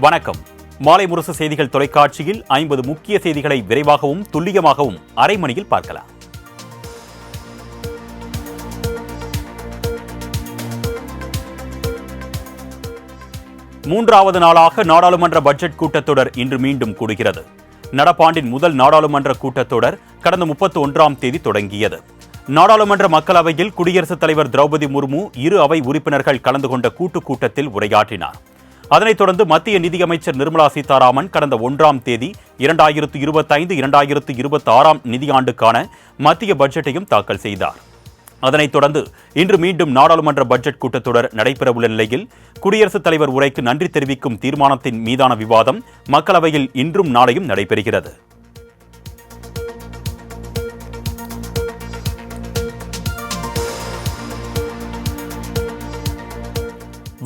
வணக்கம். மாலை முரசு செய்திகள் தொலைக்காட்சியில் ஐம்பது முக்கிய செய்திகளை விரைவாகவும் துல்லியமாகவும் அரை மணியில் பார்க்கலாம். மூன்றாவது நாளாக நாடாளுமன்ற பட்ஜெட் கூட்டத்தொடர் இன்று மீண்டும் கூடுகிறது. நடப்பாண்டின் முதல் நாடாளுமன்ற கூட்டத்தொடர் கடந்த முப்பத்தி ஒன்றாம் தேதி தொடங்கியது. நாடாளுமன்ற மக்களவையில் குடியரசுத் தலைவர் திரௌபதி முர்மு இரு அவை உறுப்பினர்கள் கலந்து கொண்ட கூட்டுக் கூட்டத்தில் உரையாற்றினார். அதனைத் தொடர்ந்து மத்திய நிதியமைச்சர் நிர்மலா சீதாராமன் கடந்த ஒன்றாம் தேதி இரண்டாயிரத்து இருபத்தைந்து இரண்டாயிரத்து இருபத்தி ஆறாம் நிதியாண்டுக்கான மத்திய பட்ஜெட்டையும் தாக்கல் செய்தார். அதனைத் தொடர்ந்து இன்று மீண்டும் நாடாளுமன்ற பட்ஜெட் கூட்டத்தொடர் நடைபெறவுள்ள நிலையில் குடியரசுத் தலைவர் உரைக்கு நன்றி தெரிவிக்கும் தீர்மானத்தின் மீதான விவாதம் மக்களவையில் இன்றும் நாளையும் நடைபெறுகிறது.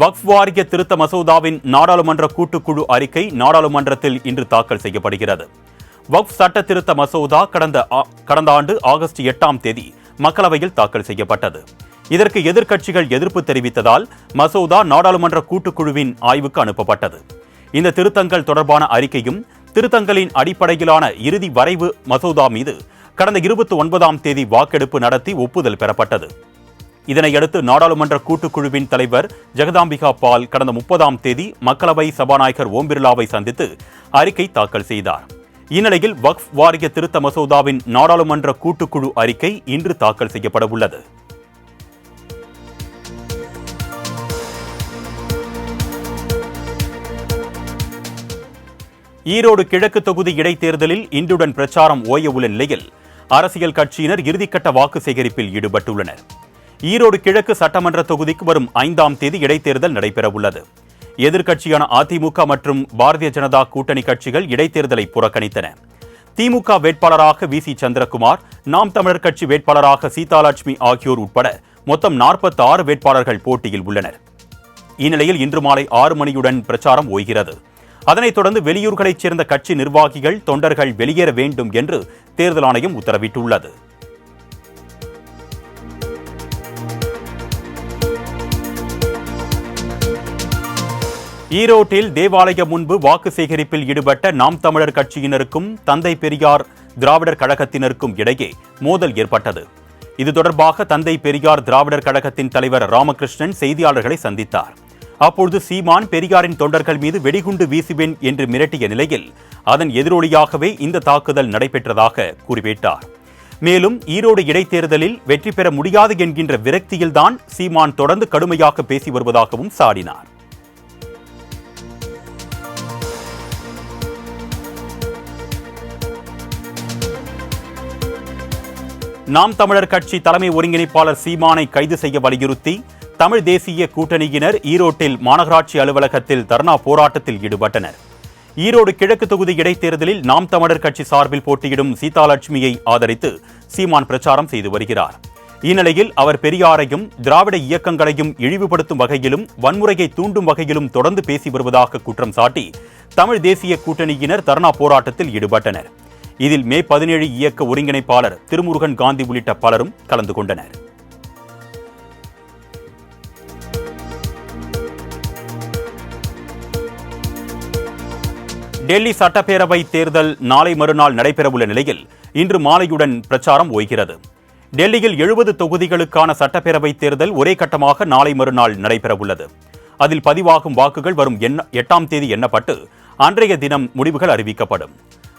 வக்ஃப் வாரிய திருத்த மசோதாவின் நாடாளுமன்ற கூட்டுக்குழு அறிக்கை நாடாளுமன்றத்தில் இன்று தாக்கல் செய்யப்படுகிறது. வக்ஃப் சட்ட திருத்த மசோதா கடந்த கடந்த ஆண்டு ஆகஸ்ட் எட்டாம் தேதி மக்களவையில் தாக்கல் செய்யப்பட்டது. இதற்கு எதிர்க்கட்சிகள் எதிர்ப்பு தெரிவித்ததால் மசோதா நாடாளுமன்ற கூட்டுக்குழுவின் ஆய்வுக்கு அனுப்பப்பட்டது. இந்த திருத்தங்கள் தொடர்பான அறிக்கையும் திருத்தங்களின் அடிப்படையிலான இறுதி வரைவு மசோதா மீது கடந்த இருபத்தி ஒன்பதாம் தேதி வாக்கெடுப்பு நடத்தி ஒப்புதல் பெறப்பட்டது. இதனையடுத்து நாடாளுமன்ற கூட்டுக்குழுவின் தலைவர் ஜெகதாம்பிகா பால் கடந்த முப்பதாம் தேதி மக்களவை சபாநாயகர் ஓம் பிர்லாவை சந்தித்து அறிக்கை தாக்கல் செய்தார். இந்நிலையில் வக்ஃப் வாரிய திருத்த மசோதாவின் நாடாளுமன்ற கூட்டுக்குழு அறிக்கை இன்று தாக்கல் செய்யப்பட உள்ளது ஈரோடு கிழக்கு தொகுதி இடைத்தேர்தலில் இன்றுடன் பிரச்சாரம் ஓயவுள்ள நிலையில் அரசியல் கட்சியினர் இறுதிக்கட்ட வாக்கு சேகரிப்பில் ஈடுபட்டுள்ளனர். ஈரோடு கிழக்கு சட்டமன்ற தொகுதிக்கு வரும் ஐந்தாம் தேதி இடைத்தேர்தல் நடைபெறவுள்ளது. எதிர்க்கட்சியான அதிமுக மற்றும் பாரதிய ஜனதா கூட்டணி கட்சிகள் இடைத்தேர்தலை புறக்கணித்தன. திமுக வேட்பாளராக வி சி சந்திரகுமார் நாம் தமிழர் கட்சி வேட்பாளராக சீதாலட்சுமி ஆகியோர் உட்பட மொத்தம் 46 ஆறு வேட்பாளர்கள் போட்டியில் உள்ளனர். இந்நிலையில் இன்று மாலை ஆறு மணியுடன் பிரச்சாரம் ஓய்கிறது. அதனைத் தொடர்ந்து வெளியூர்களைச் சேர்ந்த கட்சி நிர்வாகிகள் தொண்டர்கள் வெளியேற வேண்டும் என்று தேர்தல் ஆணையம் உத்தரவிட்டுள்ளது. ஈரோட்டில் தேவாலயம் முன்பு வாக்கு சேகரிப்பில் ஈடுபட்ட நாம் தமிழர் கட்சியினருக்கும் தந்தை பெரியார் திராவிடர் கழகத்தினருக்கும் இடையே மோதல் ஏற்பட்டது. இது தொடர்பாக தந்தை பெரியார் திராவிடர் கழகத்தின் தலைவர் ராமகிருஷ்ணன் செய்தியாளர்களை சந்தித்தார். அப்பொழுது சீமான் பெரியாரின் தொண்டர்கள் மீது வெடிகுண்டு வீசுவேன் என்று மிரட்டிய நிலையில் அதன் எதிரொலியாகவே இந்த தாக்குதல் நடைபெற்றதாக குறிப்பிட்டார். மேலும் ஈரோடு இடைத்தேர்தலில் வெற்றி பெற முடியாது என்கின்ற விரக்தியில்தான் சீமான் தொடர்ந்து கடுமையாக பேசி வருவதாகவும் சாடினார். நாம் தமிழர் கட்சி தலைமை ஒருங்கிணைப்பாளர் சீமானை கைது செய்ய வலியுறுத்தி தமிழ் தேசிய கூட்டணியினர் ஈரோட்டில் மாநகராட்சி அலுவலகத்தில் தர்ணா போராட்டத்தில் ஈடுபட்டனர். ஈரோடு கிழக்கு தொகுதி இடைத்தேர்தலில் நாம் தமிழர் கட்சி சார்பில் போட்டியிடும் சீதாலட்சுமியை ஆதரித்து சீமான் பிரச்சாரம் செய்து வருகிறார். இந்நிலையில் அவர் பெரியாரையும் திராவிட இயக்கங்களையும் இழிவுபடுத்தும் வகையிலும் வன்முறையை தூண்டும் வகையிலும் தொடர்ந்து பேசி வருவதாக குற்றம் சாட்டி தமிழ் தேசிய கூட்டணியினர் தர்ணா போராட்டத்தில் ஈடுபட்டனர். இதில் மே பதினேழு இயக்க ஒருங்கிணைப்பாளர் திருமுருகன் காந்தி உள்ளிட்ட பலரும் கலந்து கொண்டனர். டெல்லி சட்டப்பேரவை தேர்தல் நாளை மறுநாள் நடைபெறவுள்ள நிலையில் இன்று மாலையுடன் பிரச்சாரம் ஓய்கிறது. டெல்லியில் எழுபது தொகுதிகளுக்கான சட்டப்பேரவை தேர்தல் ஒரே கட்டமாக நாளை மறுநாள் நடைபெறவுள்ளது. அதில் பதிவாகும் வாக்குகள் வரும் எண்ண- எட்டாம் தேதி எண்ணப்பட்டு அன்றைய தினம் முடிவுகள் அறிவிக்கப்படும்.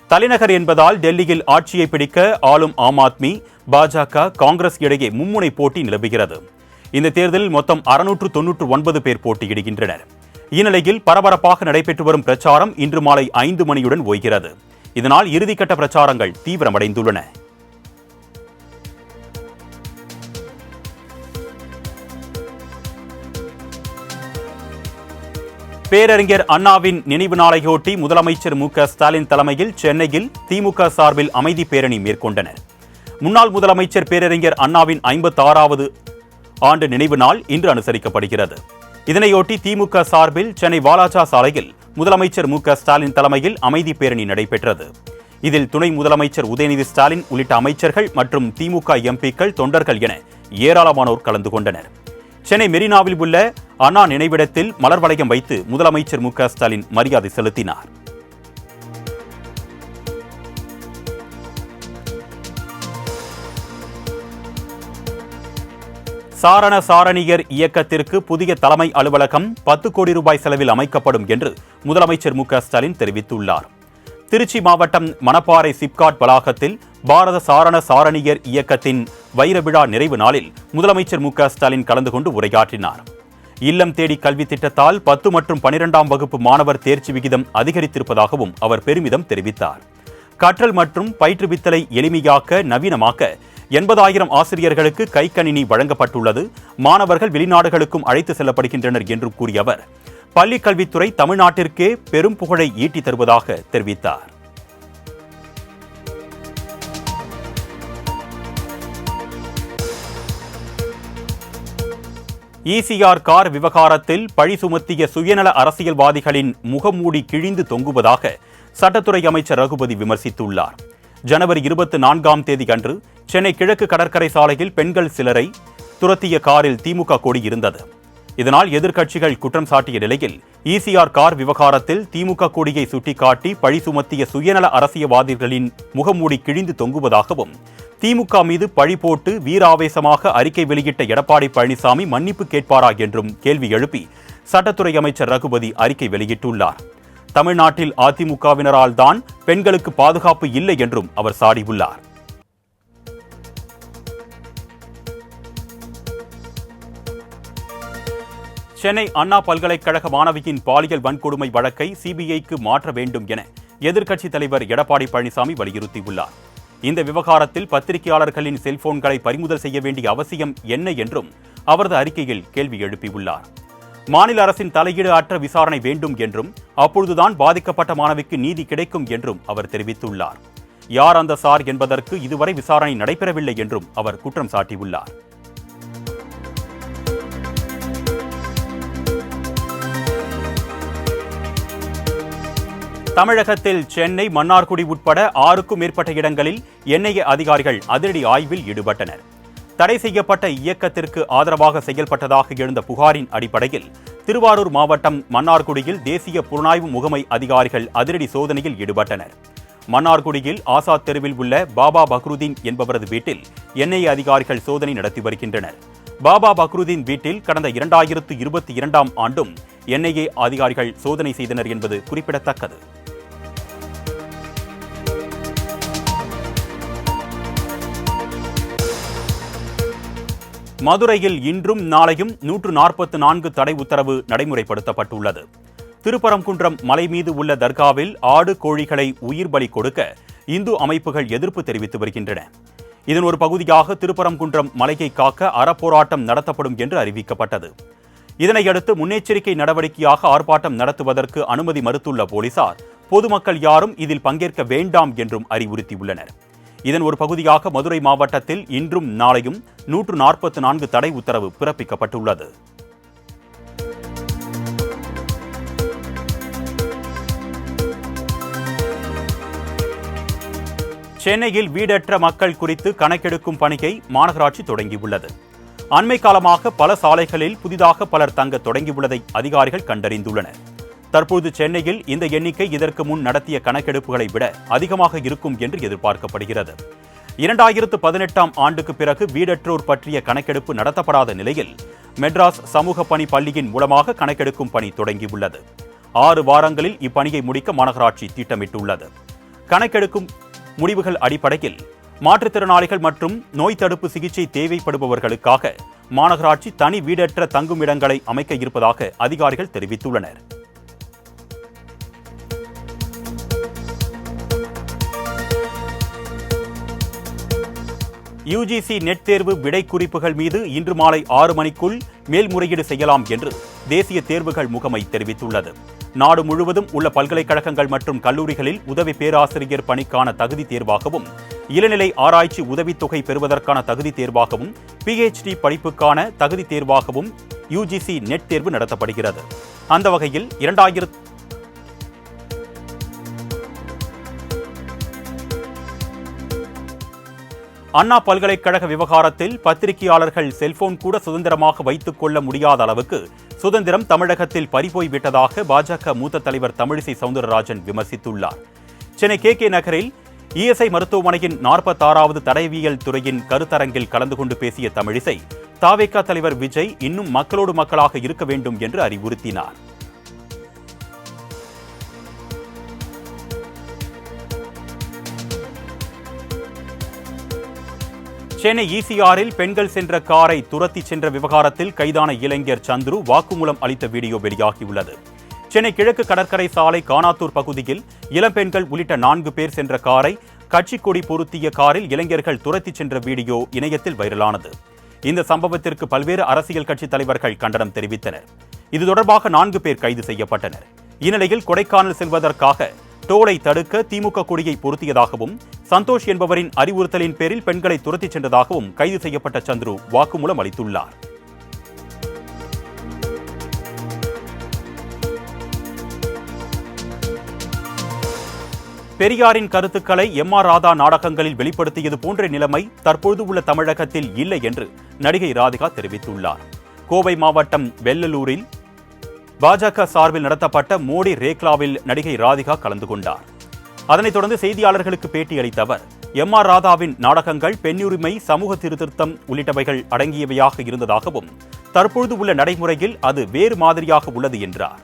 தலைநகர் என்பதால் டெல்லியில் ஆட்சியை பிடிக்க ஆளும் ஆம் ஆத்மி பாஜக காங்கிரஸ் இடையே மும்முனை போட்டி நிலவுகிறது. இந்த தேர்தலில் மொத்தம் அறுநூற்று தொன்னூற்று ஒன்பது பேர் போட்டியிடுகின்றனர். இந்நிலையில் பரபரப்பாக நடைபெற்று வரும் பிரச்சாரம் இன்று மாலை ஐந்து மணியுடன் ஓய்கிறது. இதனால் இறுதிக்கட்ட பிரச்சாரங்கள் தீவிரமடைந்துள்ளன. பேரறிஞர் அண்ணாவின் நினைவு நாளையொட்டி முதலமைச்சர் மு ஸ்டாலின் தலைமையில் சென்னையில் திமுக சார்பில் அமைதி பேரணி மேற்கொண்டனர். முன்னாள் முதலமைச்சர் பேரறிஞர் அண்ணாவின் ஐம்பத்தாறாவது ஆண்டு நினைவு நாள் இன்று அனுசரிக்கப்படுகிறது. இதனையொட்டி திமுக சார்பில் சென்னை வாலாஜா சாலையில் முதலமைச்சர் மு ஸ்டாலின் தலைமையில் அமைதி பேரணி நடைபெற்றது. இதில் துணை முதலமைச்சர் உதயநிதி ஸ்டாலின் உள்ளிட்ட அமைச்சர்கள் மற்றும் திமுக எம்பிக்கள் தொண்டர்கள் என ஏராளமானோர் கலந்து கொண்டனர். சென்னை மெரினாவில் உள்ள அண்ணா நினைவிடத்தில் மலர் வளையம் வைத்து முதலமைச்சர் மு ஸ்டாலின் மரியாதை செலுத்தினார். சாரண சாரணியர் இயக்கத்திற்கு புதிய தலைமை அலுவலகம் பத்து கோடி ரூபாய் செலவில் அமைக்கப்படும் என்று முதலமைச்சர் மு ஸ்டாலின் தெரிவித்துள்ளார். திருச்சி மாவட்டம் மணப்பாறை சிப்காட் வளாகத்தில் பாரத சாரண சாரணியர் இயக்கத்தின் வைர விழா நிறைவு நாளில் முதலமைச்சர் மு க ஸ்டாலின் கலந்து கொண்டு உரையாற்றினார். இல்லம் தேடி கல்வி திட்டத்தால் பத்து மற்றும் பனிரெண்டாம் வகுப்பு மாணவர் தேர்ச்சி விகிதம் அதிகரித்திருப்பதாகவும் அவர் பெருமிதம் தெரிவித்தார். கற்றல் மற்றும் பயிற்றுவித்தலை எளிமையாக்க நவீனமாக்க எண்பதாயிரம் ஆசிரியர்களுக்கு கைக்கணினி வழங்கப்பட்டுள்ளது. மாணவர்கள் வெளிநாடுகளுக்கும் அழைத்து செல்லப்படுகின்றனர் என்றும் கூறிய அவர் பள்ளிக்கல்வித்துறை தமிழ்நாட்டிற்கே பெரும் புகழை ஈட்டி தருவதாக தெரிவித்தார். இசிஆர் கார் விவகாரத்தில் பழி சுமத்திய சுயநல அரசியல்வாதிகளின் முகமூடி கிழிந்து தொங்குவதாக சட்டத்துறை அமைச்சர் ரகுபதி விமர்சித்துள்ளார். ஜனவரி இருபத்தி நான்காம் தேதி அன்று சென்னை கிழக்கு கடற்கரை சாலையில் பெண்கள் சிலரை துரத்திய காரில் திமுக கொடி இருந்தது இதனால் எதிர்க்கட்சிகள் குற்றம் சாட்டிய நிலையில் இசிஆர் கார் விவகாரத்தில் திமுக கொடியை சுட்டிக்காட்டி பழி சுமத்திய சுயநல அரசியல்வாதிகளின் முகமூடி கிழிந்து தொங்குவதாகவும் திமுக மீது பழி போட்டு வீராவேசமாக அறிக்கை வெளியிட்ட எடப்பாடி பழனிசாமி மன்னிப்பு கேட்பாரா என்றும் கேள்வி எழுப்பி சட்டத்துறை அமைச்சர் ரகுபதி அறிக்கை வெளியிட்டுள்ளார். தமிழ்நாட்டில் அதிமுகவினரால் தான் பெண்களுக்கு பாதுகாப்பு இல்லை என்றும் அவர் சாடியுள்ளார். சென்னை அண்ணா பல்கலைக்கழக மாணவியின் பாலியல் வன்கொடுமை வழக்கை சிபிஐக்கு மாற்ற வேண்டும் என எதிர்க்கட்சித் தலைவர் எடப்பாடி பழனிசாமி வலியுறுத்தியுள்ளார். இந்த விவகாரத்தில் பத்திரிகையாளர்களின் செல்போன்களை பறிமுதல் செய்ய வேண்டிய அவசியம் என்ன என்றும் அவரது அறிக்கையில் கேள்வி எழுப்பியுள்ளார். மாநில அரசின் தலையீடு அற்ற விசாரணை வேண்டும் என்றும் அப்பொழுதுதான் பாதிக்கப்பட்ட மாணவிக்கு நீதி கிடைக்கும் என்றும் அவர் தெரிவித்துள்ளார். யார் அந்த சார் என்பதற்கு இதுவரை விசாரணை நடைபெறவில்லை என்றும் அவர் குற்றம் சாட்டியுள்ளார். தமிழகத்தில் சென்னை மன்னார்குடி உட்பட ஆறுக்கும் மேற்பட்ட இடங்களில் என்ஐஏ அதிகாரிகள் அதிரடி ஆய்வில் ஈடுபட்டனர். தடை செய்யப்பட்ட இயக்கத்திற்கு ஆதரவாக செயல்பட்டதாக எழுந்த புகாரின் அடிப்படையில் திருவாரூர் மாவட்டம் மன்னார்குடியில் தேசிய புலனாய்வு முகமை அதிகாரிகள் அதிரடி சோதனையில் ஈடுபட்டனர். மன்னார்குடியில் ஆசாத் தெருவில் உள்ள பாபா பக்ருதீன் என்பவரது வீட்டில் என்ஐஏ அதிகாரிகள் சோதனை நடத்தி வருகின்றனர். பாபா பக்ருதீன் வீட்டில் கடந்த இரண்டாயிரத்து இருபத்தி இரண்டாம் ஆண்டும் என்ஐஏ அதிகாரிகள் சோதனை செய்தனர் என்பது குறிப்பிடத்தக்கது. மதுரையில் இன்றும் நாளையும் நூற்று நாற்பத்து நான்கு தடை உத்தரவு நடைமுறைப்படுத்தப்பட்டுள்ளது. திருப்பரங்குன்றம் மலை மீது உள்ள தர்காவில் ஆடு கோழிகளை உயிர் பலி கொடுக்க இந்து அமைப்புகள் எதிர்ப்பு தெரிவித்து வருகின்றன. இதன் ஒரு பகுதியாக திருப்பரங்குன்றம் மலையை காக்க அறப்போராட்டம் நடத்தப்படும் என்று அறிவிக்கப்பட்டது. இதனையடுத்து முன்னெச்சரிக்கை நடவடிக்கையாக ஆர்ப்பாட்டம் நடத்துவதற்கு அனுமதி மறுத்துள்ள போலீசார் பொதுமக்கள் யாரும் இதில் பங்கேற்க வேண்டாம் என்றும் அறிவுறுத்தியுள்ளனர். இதன் ஒரு பகுதியாக மதுரை மாவட்டத்தில் இன்றும் நாளையும் நூற்று நாற்பத்தி நான்கு தடை உத்தரவு பிறப்பிக்கப்பட்டுள்ளது. சென்னையில் வீடற்ற மக்கள் குறித்து கணக்கெடுக்கும் பணியை மாநகராட்சி தொடங்கியுள்ளது. அண்மை காலமாக பல சாலைகளில் புதிதாக பலர் தங்க தொடங்கியுள்ளதை அதிகாரிகள் கண்டறிந்துள்ளனர். தற்போது சென்னையில் இந்த எண்ணிக்கை இதற்கு முன் நடத்திய கணக்கெடுப்புகளை விட அதிகமாக இருக்கும் என்று எதிர்பார்க்கப்படுகிறது. இரண்டாயிரத்து பதினெட்டாம் ஆண்டுக்கு பிறகு வீடற்றோர் பற்றிய கணக்கெடுப்பு நடத்தப்படாத நிலையில் மெட்ராஸ் சமூக பணி பள்ளியின் மூலமாக கணக்கெடுக்கும் பணி தொடங்கியுள்ளது. ஆறு வாரங்களில் இப்பணியை முடிக்க மாநகராட்சி திட்டமிட்டுள்ளது. கணக்கெடுக்கும் முடிவுகள் அடிப்படையில் மாற்றுத்திறனாளிகள் மற்றும் நோய் தடுப்பு சிகிச்சை தேவைப்படுபவர்களுக்காக மாநகராட்சி தனி வீடற்ற தங்குமிடங்களை அமைக்க இருப்பதாக அதிகாரிகள் தெரிவித்துள்ளனர். யுஜிசி நெட் தேர்வு விடை குறிப்புகள் மீது இன்று மாலை ஆறு மணிக்குள் மேல்முறையீடு செய்யலாம் என்று தேசிய தேர்வுகள் முகமை தெரிவித்துள்ளது. நாடு முழுவதும் உள்ள பல்கலைக்கழகங்கள் மற்றும் கல்லூரிகளில் உதவி பேராசிரியர் பணிக்கான தகுதி தேர்வாகவும் இளநிலை ஆராய்ச்சி உதவித்தொகை பெறுவதற்கான தகுதி தேர்வாகவும் பிஹெச்டி படிப்புக்கான தகுதி தேர்வாகவும் யுஜிசி நெட் தேர்வு நடத்தப்படுகிறது. அந்த வகையில் இரண்டாயிரத்து அண்ணா பல்கலைக்கழக விவகாரத்தில் பத்திரிகையாளர்கள் செல்போன் கூட சுதந்திரமாக வைத்துக் கொள்ள முடியாத அளவுக்கு சுதந்திரம் தமிழகத்தில் பறிபோய் விட்டதாக பாஜக மூத்த தலைவர் தமிழிசை சவுந்தரராஜன் விமர்சித்துள்ளார். சென்னை கே கே நகரில் இஎஸ்ஐ மருத்துவமனையின் நாற்பத்தாறாவது தடயவியல் துறையின் கருத்தரங்கில் கலந்து கொண்டு பேசிய தமிழிசை தாவேகா தலைவர் விஜய் இன்னும் மக்களோடு மக்களாக இருக்க வேண்டும் என்று அறிவுறுத்தினார். சென்னை ஈசிஆரில் பெண்கள் சென்ற காரை துரத்தி சென்ற விவகாரத்தில் கைதான இளைஞர் சந்துரு வாக்குமூலம் அளித்த வீடியோ வெளியாகியுள்ளது. சென்னை கிழக்கு கடற்கரை சாலை கானாத்தூர் பகுதியில் இளம்பெண்கள் உள்ளிட்ட நான்கு பேர் சென்ற காரை கட்சி கொடி பொருத்திய காரில் இளைஞர்கள் துரத்தி சென்ற வீடியோ இணையத்தில் வைரலானது. இந்த சம்பவத்திற்கு பல்வேறு அரசியல் கட்சி தலைவர்கள் கண்டனம் தெரிவித்தனர். இது தொடர்பாக நான்கு பேர் கைது செய்யப்பட்டனர். இந்நிலையில் கொடைக்கானல் செல்வதற்காக டோலை தடுக்க திமுக கொடியை பொருத்தியதாகவும் சந்தோஷ் என்பவரின் அறிவுறுத்தலின் பேரில் பெண்களை துரத்திச் சென்றதாகவும் கைது செய்யப்பட்ட சந்துரு வாக்குமூலம் அளித்துள்ளார். பெரியாரின் கருத்துக்களை எம் ஆர் ராதா நாடகங்களில் வெளிப்படுத்தியது போன்ற நிலைமை தற்பொழுது உள்ள தமிழகத்தில் இல்லை என்று நடிகை ராதிகா தெரிவித்துள்ளார். கோவை மாவட்டம் வெள்ளலூரில் பாஜக சார்பில் நடத்தப்பட்ட மோடி ரேக்லாவில் நடிகை ராதிகா கலந்து கொண்டார். அதனைத் தொடர்ந்து செய்தியாளர்களுக்கு பேட்டியளித்த அவர் எம் ஆர் ராதாவின் நாடகங்கள் பெண்ணுரிமை சமூக சீர்திருத்தம் உள்ளிட்டவைகள் அடங்கியவையாக இருந்ததாகவும் தற்பொழுது உள்ள நடைமுறையில் அது வேறு மாதிரியாக உள்ளது என்றார்.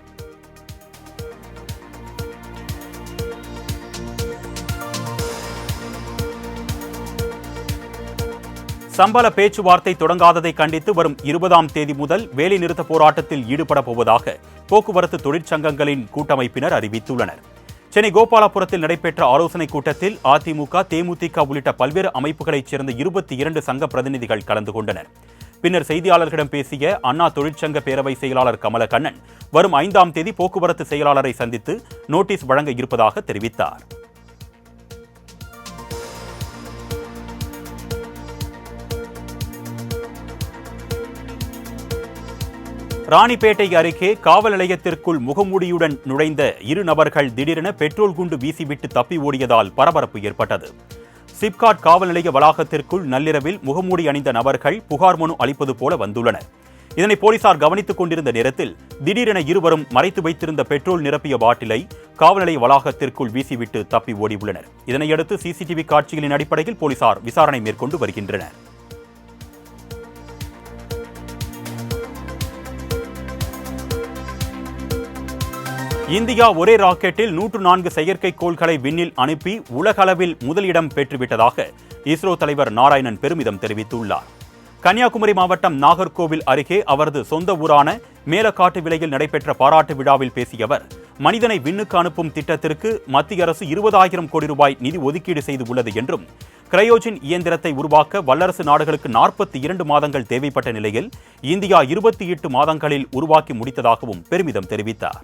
சம்பள பேச்சுவார்த்தை தொடங்காததை கண்டித்து வரும் இருபதாம் தேதி முதல் வேலைநிறுத்த போராட்டத்தில் ஈடுபட போவதாக போக்குவரத்து தொழிற்சங்கங்களின் கூட்டமைப்பினர் அறிவித்துள்ளனர். சென்னை கோபாலபுரத்தில் நடைபெற்ற ஆலோசனைக் கூட்டத்தில் அதிமுக தேமுதிக உள்ளிட்ட பல்வேறு அமைப்புகளைச் சேர்ந்த இருபத்தி இரண்டு சங்க பிரதிநிதிகள் கலந்து கொண்டனர். பின்னர் செய்தியாளர்களிடம் பேசிய அண்ணா தொழிற்சங்க பேரவை செயலாளர் கமலக்கண்ணன் வரும் ஐந்தாம் தேதி போக்குவரத்து செயலாளரை சந்தித்து நோட்டீஸ் வழங்க இருப்பதாக தெரிவித்தார். ராணிப்பேட்டை அருகே காவல் நிலையத்திற்குள் முகமூடியுடன் நுழைந்த இரு நபர்கள் திடீரென பெட்ரோல் குண்டு வீசிவிட்டு தப்பி ஓடியதால் பரபரப்பு ஏற்பட்டது. சிப்காட் காவல் நிலைய வளாகத்திற்குள் நள்ளிரவில் முகமூடி அணிந்த நபர்கள் புகார் மனு அளிப்பது போல வந்துள்ளனர். இதனை போலீசார் கவனித்துக் கொண்டிருந்த நேரத்தில் திடீரென இருவரும் மறைத்து வைத்திருந்த பெட்ரோல் நிரப்பிய பாட்டிலை காவல் நிலைய வளாகத்திற்குள் வீசிவிட்டு தப்பி ஓடியுள்ளனர். இதனையடுத்து சிசிடிவி காட்சிகளின் அடிப்படையில் போலீசார் விசாரணை மேற்கொண்டு வருகின்றனர். இந்தியா ஒரே ராக்கெட்டில் நூற்று நான்கு செயற்கைக்கோள்களை விண்ணில் அனுப்பி உலகளவில் முதலிடம் பெற்றுவிட்டதாக இஸ்ரோ தலைவர் நாராயணன் பெருமிதம் தெரிவித்துள்ளார். கன்னியாகுமரி மாவட்டம் நாகர்கோவில் அருகே அவரது சொந்த ஊரான மேலக்காட்டு விலையில் நடைபெற்ற பாராட்டு விழாவில் பேசிய அவர் மனிதனை விண்ணுக்கு அனுப்பும் திட்டத்திற்கு மத்திய அரசு இருபதாயிரம் கோடி ரூபாய் நிதி ஒதுக்கீடு செய்து உள்ளது என்றும் கிரையோஜின் இயந்திரத்தை உருவாக்க வல்லரசு நாடுகளுக்கு நாற்பத்தி இரண்டு மாதங்கள் தேவைப்பட்ட நிலையில் இந்தியா இருபத்தி எட்டு மாதங்களில் உருவாக்கி முடித்ததாகவும் பெருமிதம் தெரிவித்தார்.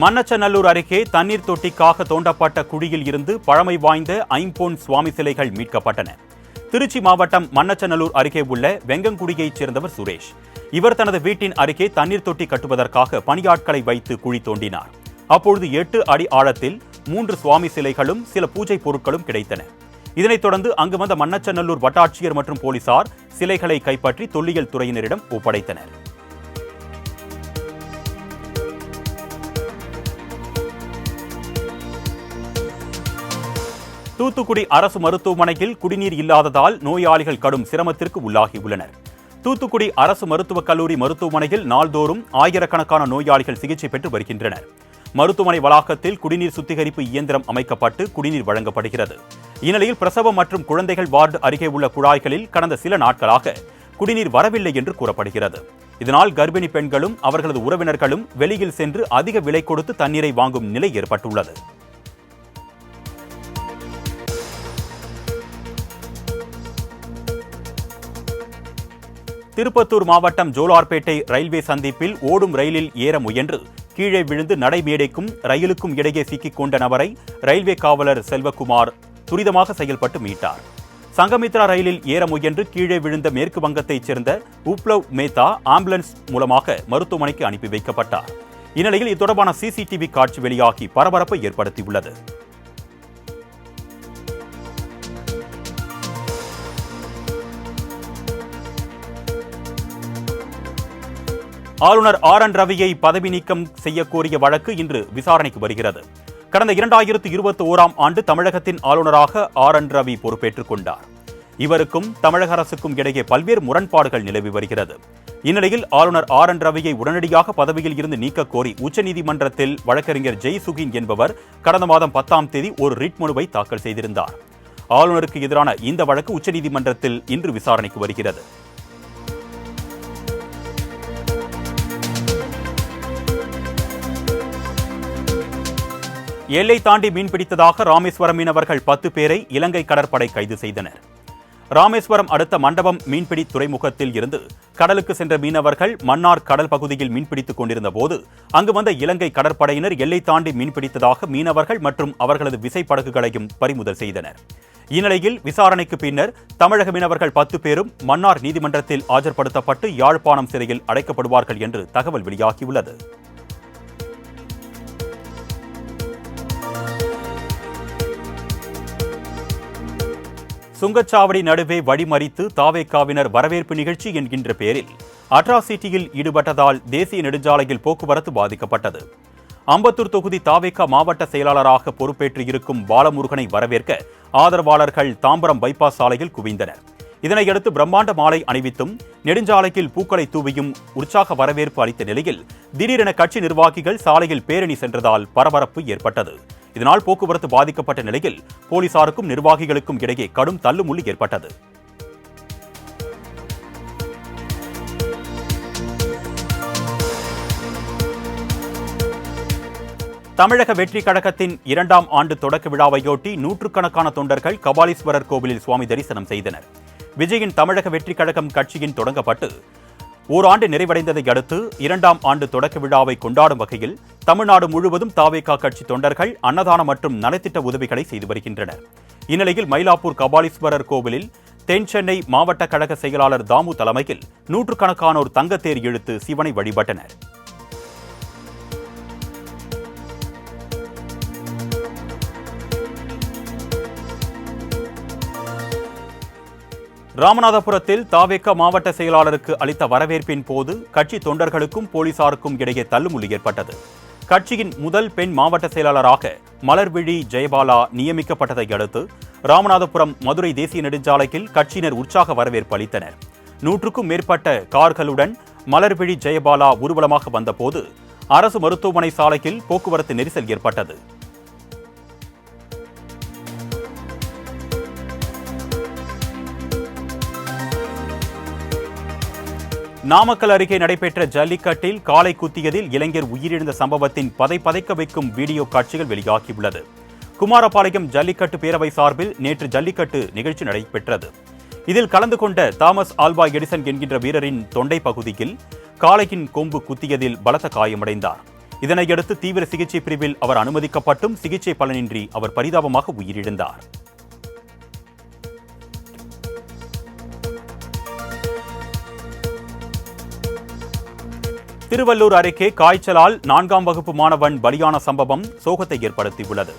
மன்னச்சநல்லூர் அருகே தண்ணீர் தொட்டிக்காக தோண்டப்பட்ட குழியில் இருந்து பழமை வாய்ந்த ஐம்பொன் சுவாமி சிலைகள் மீட்கப்பட்டன. திருச்சி மாவட்டம் மன்னச்சநல்லூர் அருகே உள்ள வெங்கங்குடியைச் சேர்ந்தவர் சுரேஷ். இவர் தனது வீட்டின் அருகே தண்ணீர் தொட்டி கட்டுவதற்காக பணியாட்களை வைத்து குழி தோண்டினார். அப்பொழுது எட்டு அடி ஆழத்தில் மூன்று சுவாமி சிலைகளும் சில பூஜை பொருட்களும் கிடைத்தன. இதனைத் தொடர்ந்து அங்கு வந்த மன்னச்சநல்லூர் வட்டாட்சியர் மற்றும் போலீசார் சிலைகளை கைப்பற்றி தொல்லியல் துறையினரிடம் ஒப்படைத்தனர். தூத்துக்குடி அரசு மருத்துவமனையில் குடிநீர் இல்லாததால் நோயாளிகள் கடும் சிரமத்திற்கு உள்ளாகியுள்ளனர். தூத்துக்குடி அரசு மருத்துவக் கல்லூரி மருத்துவமனையில் நாள்தோறும் ஆயிரக்கணக்கான நோயாளிகள் சிகிச்சை பெற்று வருகின்றனர். மருத்துவமனை வளாகத்தில் குடிநீர் சுத்திகரிப்பு இயந்திரம் அமைக்கப்பட்டு குடிநீர் வழங்கப்படுகிறது. இந்நிலையில் பிரசவம் மற்றும் குழந்தைகள் வார்டு அருகே உள்ள குழாய்களில் கடந்த சில நாட்களாக குடிநீர் வரவில்லை என்று கூறப்படுகிறது. இதனால் கர்ப்பிணி பெண்களும் அவர்களது உறவினர்களும் வெளியில் சென்று அதிக விலை கொடுத்து தண்ணீரை வாங்கும் நிலை ஏற்பட்டுள்ளது. திருப்பத்தூர் மாவட்டம் ஜோலார்பேட்டை ரயில்வே சந்திப்பில் ஓடும் ரயிலில் ஏற முயன்று கீழே விழுந்து நடைமேடைக்கும் ரயிலுக்கும் இடையே சிக்கிக் கொண்ட நபரை ரயில்வே காவலர் செல்வகுமார் துரிதமாக செயல்பட்டு மீட்டார். சங்கமித்ரா ரயிலில் ஏற முயன்று கீழே விழுந்த மேற்கு வங்கத்தைச் சேர்ந்த உப்ளவ் மேத்தா ஆம்புலன்ஸ் மூலமாக மருத்துவமனைக்கு அனுப்பி வைக்கப்பட்டார். இந்நிலையில் இது தொடர்பான சிசிடிவி காட்சி வெளியாகி பரபரப்பை ஏற்படுத்தியுள்ளது. ஆளுநர் ஆர் என் ரவியை பதவி நீக்கம் செய்யக்கோரிய வழக்கு இன்று விசாரணைக்கு வருகிறது. கடந்த இரண்டாயிரத்து இருபத்தி ஓராம் ஆண்டு தமிழகத்தின் ஆளுநராக ஆர் என் ரவி பொறுப்பேற்றுக் கொண்டார். இவருக்கும் தமிழக அரசுக்கும் இடையே பல்வேறு முரண்பாடுகள் நிலவி வருகிறது. இந்நிலையில் ஆளுநர் ஆர் என் ரவியை உடனடியாக பதவியில் இருந்து நீக்க கோரி உச்சநீதிமன்றத்தில் வழக்கறிஞர் ஜெய் சுகின் என்பவர் கடந்த மாதம் பத்தாம் தேதி ஒரு ரிட் மனுவை தாக்கல் செய்திருந்தார். ஆளுநருக்கு எதிரான இந்த வழக்கு உச்சநீதிமன்றத்தில் இன்று விசாரணைக்கு வருகிறது. எல்லை தாண்டி மீன்பிடித்ததாக ராமேஸ்வரம் மீனவர்கள் பத்து பேரை இலங்கை கடற்படை கைது செய்தனர். ராமேஸ்வரம் அடுத்த மண்டபம் மீன்பிடி துறைமுகத்தில் இருந்து கடலுக்கு சென்ற மீனவர்கள் மன்னார் கடல் பகுதியில் மீன்பிடித்துக் கொண்டிருந்த போது அங்கு வந்த இலங்கை கடற்படையினர் எல்லை தாண்டி மீன்பிடித்ததாக மீனவர்கள் மற்றும் அவர்களது விசைப்படகுகளையும் பறிமுதல் செய்தனர். இந்நிலையில் விசாரணைக்கு பின்னர் தமிழக மீனவர்கள் பத்து பேரும் மன்னார் நீதிமன்றத்தில் ஆஜர்படுத்தப்பட்டு யாழ்ப்பாணம் சிறையில் அடைக்கப்படுவார்கள் என்று தகவல் வெளியாகியுள்ளது. சுங்கச்சாவடி நடுவே வழிமறித்து தாவேக்காவினர் வரவேற்பு நிகழ்ச்சி என்கின்ற பெயரில் அட்ராசிட்டியில் ஈடுபட்டதால் தேசிய நெடுஞ்சாலையில் போக்குவரத்து பாதிக்கப்பட்டது. அம்பத்தூர் தொகுதி தாவேக்கா மாவட்ட செயலாளராக பொறுப்பேற்று இருக்கும் பாலமுருகனை வரவேற்க ஆதரவாளர்கள் தாம்பரம் பைபாஸ் சாலையில் குவிந்தனர். இதனையடுத்து பிரம்மாண்ட மாலை அணிவித்தும் நெடுஞ்சாலையில் பூக்களை தூவியும் உற்சாக வரவேற்பு அளித்த நிலையில் திடீரென கட்சி நிர்வாகிகள் சாலையில் பேரணி சென்றதால் பரபரப்பு ஏற்பட்டது. இதனால் போக்குவரத்து பாதிக்கப்பட்ட நிலையில் போலீசாருக்கும் நிர்வாகிகளுக்கும் இடையே கடும் தள்ளுமுள்ளு ஏற்பட்டது. தமிழக வெற்றி கழகத்தின் இரண்டாம் ஆண்டு தொடக்க விழாவையொட்டி நூற்றுக்கணக்கான தொண்டர்கள் கபாலீஸ்வரர் கோவிலில் சுவாமி தரிசனம் செய்தனர். விஜயின் தமிழக வெற்றி கழகம் கட்சியின் தொடங்கப்பட்டு ஓராண்டு நிறைவடைந்ததை அடுத்து இரண்டாம் ஆண்டு தொடக்க விழாவை கொண்டாடும் வகையில் தமிழ்நாடு முழுவதும் தாவேகா கட்சி தொண்டர்கள் அன்னதானம் மற்றும் நலத்திட்ட உதவிகளை செய்து வருகின்றனர். இந்நிலையில் மயிலாப்பூர் கபாலீஸ்வரர் கோவிலில் தென் சென்னை மாவட்ட கழக செயலாளர் தாமு தலைமையில் நூற்றுக்கணக்கானோர் தங்கத்தேர் இழுத்து சிவனை வழிபட்டனர். ராமநாதபுரத்தில் தாவேக்க மாவட்ட செயலாளருக்கு அளித்த வரவேற்பின் போது கட்சி தொண்டர்களுக்கும் போலீசாருக்கும் இடையே தள்ளுமுள்ளி ஏற்பட்டது. கட்சியின் முதல் பெண் மாவட்ட செயலாளராக மலர்விழி ஜெயபாலா நியமிக்கப்பட்டதை அடுத்து ராமநாதபுரம் மதுரை தேசிய நெடுஞ்சாலையில் கட்சியினர் உற்சாக வரவேற்பு அளித்தனர். நூற்றுக்கும் மேற்பட்ட கார்களுடன் மலர்விழி ஜெயபாலா ஊர்வலமாக வந்தபோது அரசு மருத்துவமனை சாலையில் போக்குவரத்து நெரிசல் ஏற்பட்டது. நாமக்கல் அருகே நடைபெற்ற ஜல்லிக்கட்டில் காலை குத்தியதில் இளைஞர் உயிரிழந்த சம்பவத்தின் பதை பதைக்க வைக்கும் வீடியோ காட்சிகள் வெளியாகியுள்ளது. குமாரபாளையம் ஜல்லிக்கட்டு பேரவை சார்பில் நேற்று ஜல்லிக்கட்டு நிகழ்ச்சி நடைபெற்றது. இதில் கலந்து கொண்ட தாமஸ் ஆல்வா எடிசன் என்கின்ற வீரரின் தொண்டை பகுதியில் காளையின் கொம்பு குத்தியதில் பலத்த காயமடைந்தார். இதனையடுத்து தீவிர சிகிச்சை பிரிவில் அவர் அனுமதிக்கப்பட்டும் சிகிச்சை பலனின்றி அவர் பரிதாபமாக உயிரிழந்தார். திருவள்ளூர் அருகே காய்ச்சலால் நான்காம் வகுப்பு மாணவன் பலியான சம்பவம் சோகத்தை ஏற்படுத்தியுள்ளது.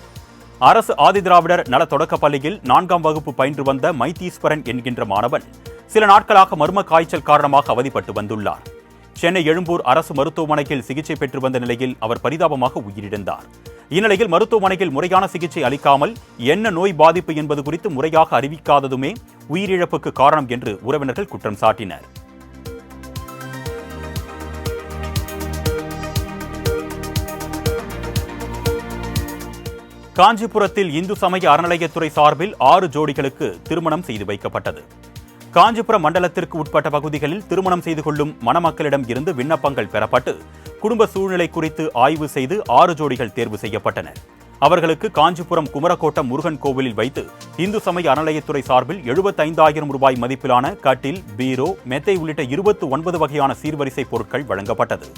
அரசு ஆதிதிராவிடர் நல தொடக்கப் பள்ளியில் நான்காம் வகுப்பு பயின்று வந்த மைத்தீஸ்வரன் என்கின்ற மாணவன் சில நாட்களாக மர்ம காய்ச்சல் காரணமாக அவதிப்பட்டு வந்துள்ளார். சென்னை எழும்பூர் அரசு மருத்துவமனையில் சிகிச்சை பெற்று வந்த நிலையில் அவர் பரிதாபமாக உயிரிழந்தார். இந்நிலையில் மருத்துவமனையில் முறையான சிகிச்சை அளிக்காமல் என்ன நோய் பாதிப்பு என்பது குறித்து முறையாக அறிவிக்காததுமே உயிரிழப்புக்கு காரணம் என்று உறவினர்கள் குற்றம் சாட்டினர். காஞ்சிபுரத்தில் இந்து சமய அறநிலையத்துறை சார்பில் ஆறு ஜோடிகளுக்கு திருமணம் செய்து வைக்கப்பட்டது. காஞ்சிபுரம் மண்டலத்திற்கு உட்பட்ட பகுதிகளில் திருமணம் செய்து கொள்ளும் மணமக்களிடம் இருந்து விண்ணப்பங்கள் பெறப்பட்டு குடும்ப சூழ்நிலை குறித்து ஆய்வு செய்து ஆறு ஜோடிகள் தேர்வு செய்யப்பட்டன அவர்களுக்கு காஞ்சிபுரம் குமரக்கோட்டம் முருகன் கோவிலில் வைத்து இந்து சமய அறநிலையத்துறை சார்பில் எழுபத்தைந்தாயிரம் ரூபாய் மதிப்பிலான கட்டில் பீரோ மெத்தை உள்ளிட்ட இருபத்தி ஒன்பது வகையான சீர்வரிசை பொருட்கள் வழங்கப்பட்டது.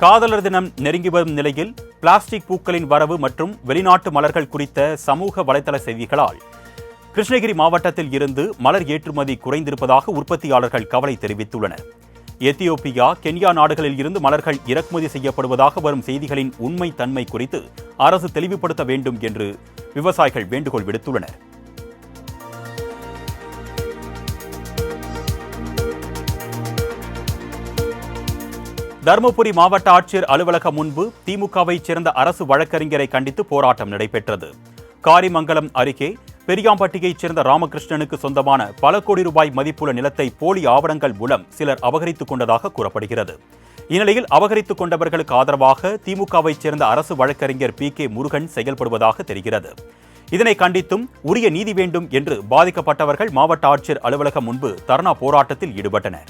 காதலர் தினம் நெருங்கி வரும் நிலையில் பிளாஸ்டிக் பூக்களின் வரவு மற்றும் வெளிநாட்டு மலர்கள் குறித்த சமூக வலைதள செய்திகளால் கிருஷ்ணகிரி மாவட்டத்தில் இருந்து மலர் ஏற்றுமதி குறைந்திருப்பதாக உற்பத்தியாளர்கள் கவலை தெரிவித்துள்ளனர். எத்தியோப்பியா கென்யா நாடுகளில் இருந்து மலர்கள் இறக்குமதி செய்யப்படுவதாக வரும் செய்திகளின் உண்மை தன்மை குறித்து அரசு தெளிவுபடுத்த வேண்டும் என்று விவசாயிகள் வேண்டுகோள் விடுத்துள்ளனர். தருமபுரி மாவட்ட ஆட்சியர் அலுவலகம் முன்பு திமுகவைச் சேர்ந்த அரசு வழக்கறிஞரை கண்டித்து போராட்டம் நடைபெற்றது. காரிமங்கலம் அருகே பெரியாம்பட்டியைச் சேர்ந்த ராமகிருஷ்ணனுக்கு சொந்தமான பல கோடி ரூபாய் மதிப்புள்ள நிலத்தை போலி ஆவணங்கள் மூலம் சிலர் அபகரித்துக் கொண்டதாக கூறப்படுகிறது. இந்நிலையில் அபகரித்துக் கொண்டவர்களுக்கு ஆதரவாக திமுகவைச் சேர்ந்த அரசு வழக்கறிஞர் பி. கே. முருகன் செயல்படுவதாக தெரிகிறது. இதனை கண்டித்தும் உரிய நீதி வேண்டும் என்று பாதிக்கப்பட்டவர்கள் மாவட்ட ஆட்சியர் அலுவலகம் முன்பு தர்ணா போராட்டத்தில் ஈடுபட்டனர்.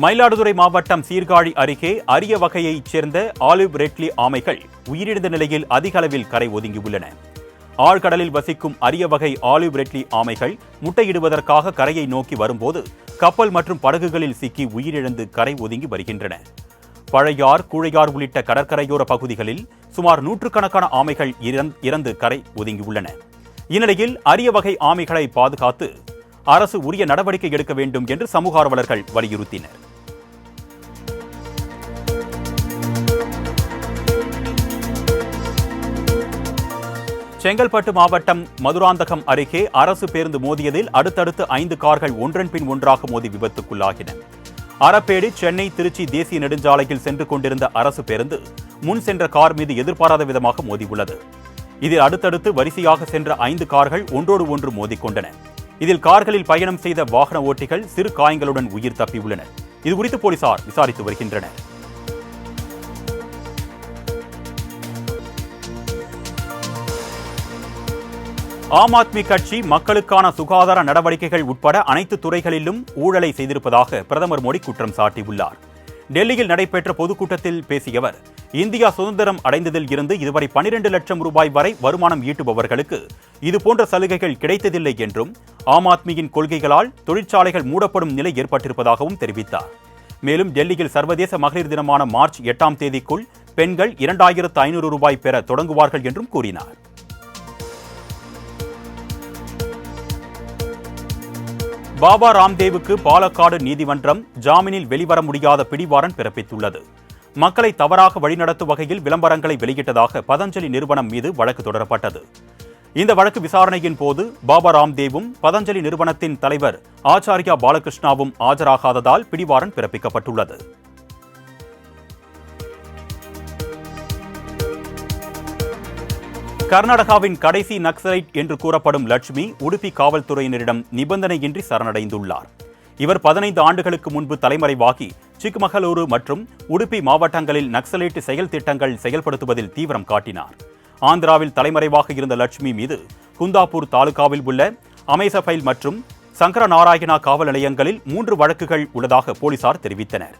மயிலாடுதுறை மாவட்டம் சீர்காழி அருகே அரிய வகையைச் சேர்ந்த ஆலிவ் ரெட்லி ஆமைகள் உயிரிழந்த நிலையில் அதிக அளவில் கரை ஒதுங்கியுள்ளன. ஆழ்கடலில் வசிக்கும் அரிய வகை ஆலிவ் ரெட்லி ஆமைகள் முட்டையிடுவதற்காக கரையை நோக்கி வரும்போது கப்பல் மற்றும் படகுகளில் சிக்கி உயிரிழந்து கரை ஒதுங்கி வருகின்றன. பழையார் கூழையார் உள்ளிட்ட கடற்கரையோர பகுதிகளில் சுமார் நூற்றுக்கணக்கான ஆமைகள் இறந்து கரை ஒதுங்கியுள்ளன. இந்நிலையில் அரிய வகை ஆமைகளை பாதுகாத்து அரசு உரிய நடவடிக்கை எடுக்க வேண்டும் என்று சமூக ஆர்வலர்கள் வலியுறுத்தினர். செங்கல்பட்டு மாவட்டம் மதுராந்தகம் அருகே அரசு பேருந்து மோதியதில் அடுத்தடுத்து ஐந்து கார்கள் ஒன்றன் பின் ஒன்றாக மோதி விபத்துக்குள்ளாகின. அறப்பேடு சென்னை திருச்சி தேசிய நெடுஞ்சாலையில் சென்று கொண்டிருந்த அரசு பேருந்து முன் சென்ற கார் மீது எதிர்பாராத விதமாக மோதியுள்ளது. இதில் அடுத்தடுத்து வரிசையாக சென்ற ஐந்து கார்கள் ஒன்றோடு ஒன்று மோதிக்கொண்டன. இதில் கார்களில் பயணம் செய்த வாகன ஓட்டிகள் சிறு காயங்களுடன் உயிர் தப்பியுள்ளனர். இது குறித்து போலீசார் விசாரித்து வருகின்றனர். ஆம் ஆத்மி கட்சி மக்களுக்கான சுகாதார நடவடிக்கைகள் உட்பட அனைத்து துறைகளிலும் ஊழலை செய்திருப்பதாக பிரதமர் மோடி குற்றம் சாட்டியுள்ளார். டெல்லியில் நடைபெற்ற பொதுக்கூட்டத்தில் பேசிய அவர் இந்தியா சுதந்திரம் அடைந்ததில் இருந்து இதுவரை 12 லட்சம் ரூபாய் வரை வருமானம் ஈட்டுபவர்களுக்கு இதுபோன்ற சலுகைகள் கிடைத்ததில்லை என்றும் ஆம் ஆத்மியின் கொள்கைகளால் தொழிற்சாலைகள் மூடப்படும் நிலை ஏற்பட்டிருப்பதாகவும் தெரிவித்தார். மேலும் டெல்லியில் சர்வதேச மகளிர் தினமான மார்ச் எட்டாம் தேதிக்குள் பெண்கள் இரண்டாயிரத்து ஐநூறு ரூபாய் பெற தொடங்குவார்கள் என்றும் கூறினார். பாபா ராம்தேவுக்கு பாலக்காடு நீதிமன்றம் ஜாமீனில் வெளிவர முடியாத பிடிவாரன் பிறப்பித்துள்ளது. மக்களை தவறாக வழிநடத்தும் வகையில் விளம்பரங்களை வெளியிட்டதாக பதஞ்சலி நிறுவனம் மீது வழக்கு தொடரப்பட்டது. இந்த வழக்கு விசாரணையின் போது பாபா ராம்தேவும் பதஞ்சலி நிறுவனத்தின் தலைவர் ஆச்சாரியா பாலகிருஷ்ணாவும் ஆஜராகாததால் பிடிவாரன் பிறப்பிக்கப்பட்டுள்ளது. கர்நாடகாவின் கடைசி நக்சலைட் என்று கூறப்படும் லட்சுமி உடுப்பி காவல்துறையினரிடம் நிபந்தனையின்றி சரணடைந்துள்ளார். இவர் பதினைந்து ஆண்டுகளுக்கு முன்பு தலைமறைவாகி சிக்மகளூரு மற்றும் உடுப்பி மாவட்டங்களில் நக்சலைட் செயல் திட்டங்கள் செயல்படுத்துவதில் தீவிரம் காட்டினார். ஆந்திராவில் தலைமறைவாக இருந்த லட்சுமி மீது குந்தாப்பூர் தாலுகாவில் உள்ள அமேசபைல் மற்றும் சங்கர நாராயணா காவல் நிலையங்களில் மூன்று வழக்குகள் உள்ளதாக போலீசார் தெரிவித்தனர்.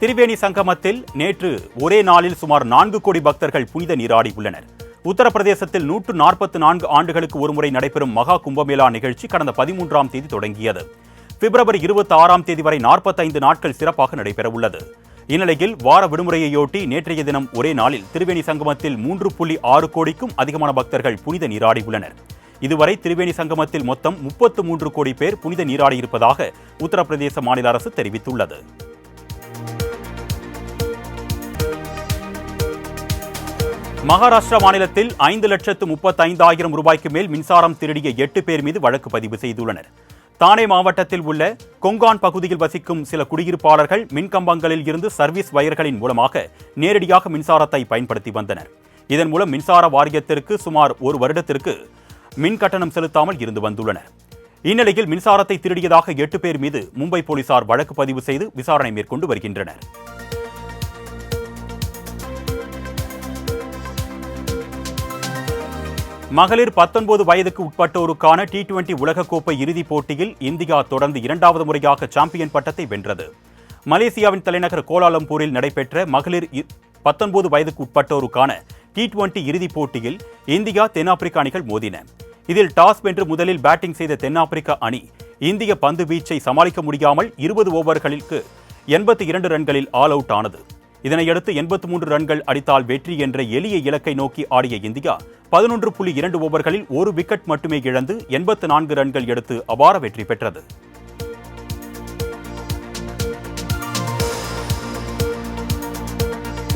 திரிவேணி சங்கமத்தில் நேற்று ஒரே நாளில் சுமார் நான்கு கோடி பக்தர்கள் புனித நீராடி உள்ளனர். உத்தரப்பிரதேசத்தில் நூற்று நாற்பத்தி நான்கு ஆண்டுகளுக்கு ஒருமுறை நடைபெறும் மகா கும்பமேளா நிகழ்ச்சி கடந்த பதிமூன்றாம் தேதி தொடங்கியது. பிப்ரவரி இருபத்தி ஆறாம் தேதி வரை நாற்பத்தைந்து நாட்கள் சிறப்பாக நடைபெறவுள்ளது. இந்நிலையில் வார விடுமுறையொட்டி நேற்றைய தினம் ஒரே நாளில் திரிவேணி சங்கமத்தில் மூன்று புள்ளி ஆறு கோடிக்கும் அதிகமான பக்தர்கள் புனித நீராடி உள்ளனர். இதுவரை திரிவேணி சங்கமத்தில் மொத்தம் முப்பத்து மூன்று கோடி பேர் புனித நீராடியிருப்பதாக உத்தரப்பிரதேச மாநில அரசு தெரிவித்துள்ளது. மகாராஷ்டிரா மாநிலத்தில் ஐந்து லட்சத்து முப்பத்தைந்தாயிரம் ரூபாய்க்கு மேல் மின்சாரம் திருடிய எட்டு பேர் மீது வழக்கு பதிவு செய்துள்ளனர். தானே மாவட்டத்தில் உள்ள கொங்கான் பகுதியில் வசிக்கும் சில குடியிருப்பாளர்கள் மின்கம்பங்களில் இருந்து சர்வீஸ் வயர்களின் மூலமாக நேரடியாக மின்சாரத்தை பயன்படுத்தி வந்தனர். இதன் மூலம் மின்சார வாரியத்திற்கு சுமார் ஒரு வருடத்திற்கு மின் கட்டணம் செலுத்தாமல் இருந்து வந்துள்ளனர். இந்நிலையில் மின்சாரத்தை திருடியதாக எட்டு பேர் மீது மும்பை போலீசார் வழக்கு பதிவு செய்து விசாரணை மேற்கொண்டு வருகின்றனர். மகளிர் பத்தொன்பது வயதுக்கு உட்பட்டோருக்கான டி டுவெண்டி உலகக்கோப்பை இறுதிப் போட்டியில் இந்தியா தொடர்ந்து இரண்டாவது முறையாக சாம்பியன் பட்டத்தை வென்றது. மலேசியாவின் தலைநகர் கோலாலம்பூரில் நடைபெற்ற மகளிர் பத்தொன்பது வயதுக்கு உட்பட்டோருக்கான டி டுவெண்டி இறுதிப் போட்டியில் இந்தியா தென்னாப்பிரிக்க அணிகள் மோதின. இதில் டாஸ் வென்று முதலில் பேட்டிங் செய்த தென்னாப்பிரிக்க அணி இந்திய பந்து வீச்சை சமாளிக்க முடியாமல் இருபது ஓவர்களுக்கு எண்பத்தி இரண்டு ரன்களில் ஆல் அவுட் ஆனது. இதனையடுத்து எண்பத்தி மூன்று ரன்கள் அடித்தால் வெற்றி என்ற எளிய இலக்கை நோக்கி ஆடிய இந்தியா பதினொன்று புள்ளி இரண்டு ஓவர்களில் ஒரு விக்கெட் மட்டுமே இழந்து எண்பத்து நான்கு ரன்கள் எடுத்து அபார வெற்றி பெற்றது.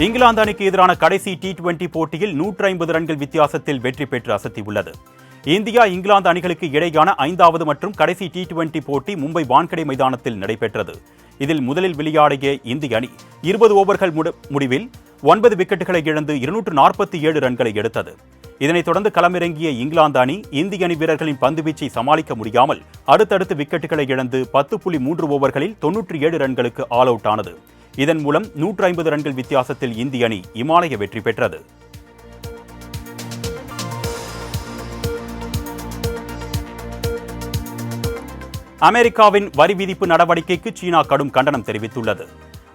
இங்கிலாந்து அணிக்கு எதிரான கடைசி டி டுவெண்டி போட்டியில் நூற்றி ஐம்பது ரன்கள் வித்தியாசத்தில் வெற்றி பெற்று அசத்தியுள்ளது. இந்தியா இங்கிலாந்து அணிகளுக்கு இடையான ஐந்தாவது மற்றும் கடைசி டி டுவெண்டி போட்டி மும்பை வான்கடை மைதானத்தில் நடைபெற்றது. இதில் முதலில் விளையாடிய இந்திய அணி இருபது ஓவர்கள் முடிவில் ஒன்பது விக்கெட்டுகளை இழந்து இருநூற்று நாற்பத்தி ஏழு ரன்களை எடுத்தது. இதனைத் தொடர்ந்து களமிறங்கிய இங்கிலாந்து அணி இந்திய அணி வீரர்களின் பந்துவீச்சை சமாளிக்க முடியாமல் அடுத்தடுத்து விக்கெட்டுகளை இழந்து பத்து புள்ளி மூன்று ஓவர்களில் தொன்னூற்றி ஏழு ரன்களுக்கு ஆல் அவுட் ஆனது. இதன் மூலம் நூற்று ஐம்பது ரன்கள் வித்தியாசத்தில் இந்திய அணி இமாலய வெற்றி பெற்றது. அமெரிக்காவின் வரி விதிப்பு நடவடிக்கைக்கு சீனா கடும் கண்டனம் தெரிவித்துள்ளது.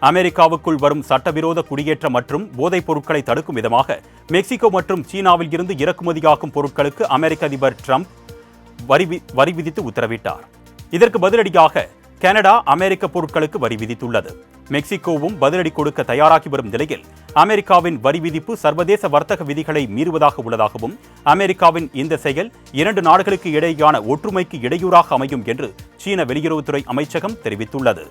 அமெரிக்காவுக்குள் வரும் சட்டவிரோத குடியேற்றம் மற்றும் போதைப் பொருட்களை தடுக்கும் விதமாக மெக்சிகோ மற்றும் சீனாவில் இருந்து இறக்குமதியாகும் பொருட்களுக்கு அமெரிக்க அதிபர் ட்ரம்ப் வரி வரி விதித்து உத்தரவிட்டார். இதற்கு பதிலடியாக கனடா அமெரிக்க பொருட்களுக்கு வரி விதித்துள்ளது. மெக்சிகோவும் பதிலடி கொடுக்க தயாராகி வரும் நிலையில் அமெரிக்காவின் வரி விதிப்பு சர்வதேச வர்த்தக விதிகளை மீறுவதாக உள்ளதாகவும் அமெரிக்காவின் இந்த செயல் இரண்டு நாடுகளுக்கு இடையேயான ஒற்றுமைக்கு இடையூறாக அமையும் என்று சீன வெளியுறவுத்துறை அமைச்சகம் தெரிவித்துள்ளது.